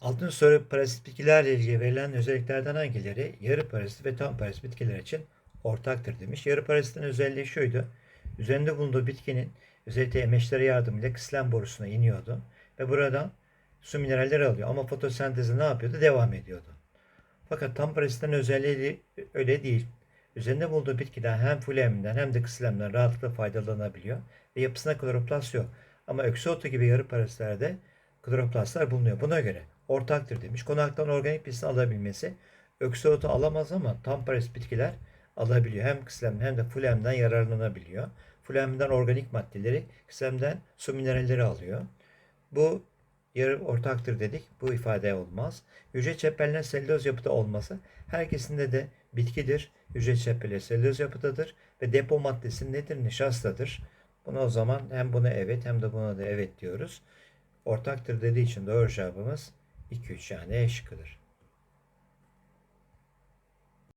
Altın soru parasit bitkilerle ilgili verilen özelliklerden hangileri yarı parasit ve tam parasit bitkiler için ortaktır demiş. Yarı parasitin özelliği şuydu. Üzerinde bulunduğu bitkinin özellikle emeçleri yardımıyla kıslen borusuna iniyordu ve buradan su mineralleri alıyor. Ama fotosentezi ne yapıyordu? Devam ediyordu. Fakat tam parasitin özelliği öyle değil. Üzerinde bulunduğu bitkiden hem fulemden hem de kıslemden rahatlıkla faydalanabiliyor ve yapısına kloroplast yok. Ama öksüotu gibi yarı parasitlerde kloroplastlar bulunuyor. Buna göre ortaktır demiş. Konaktan organik besin alabilmesi öksüotu alamaz ama tam parasit bitkiler alabiliyor. Hem kısem hem de fulemden yararlanabiliyor. Fulemden organik maddeleri, kıslemden su mineralleri alıyor. Bu yarı ortaktır dedik. Bu ifade olmaz. Hücre çeperlerinin selüloz yapıda olması herkesinde de bitkidir. Hücre çeperleri selüloz yapıdadır ve depo maddesi nedir? Nişastadır. Buna o zaman hem buna evet hem de buna da evet diyoruz. Ortaktır dediği için doğru cevabımız 2-3 yani E şıkkıdır.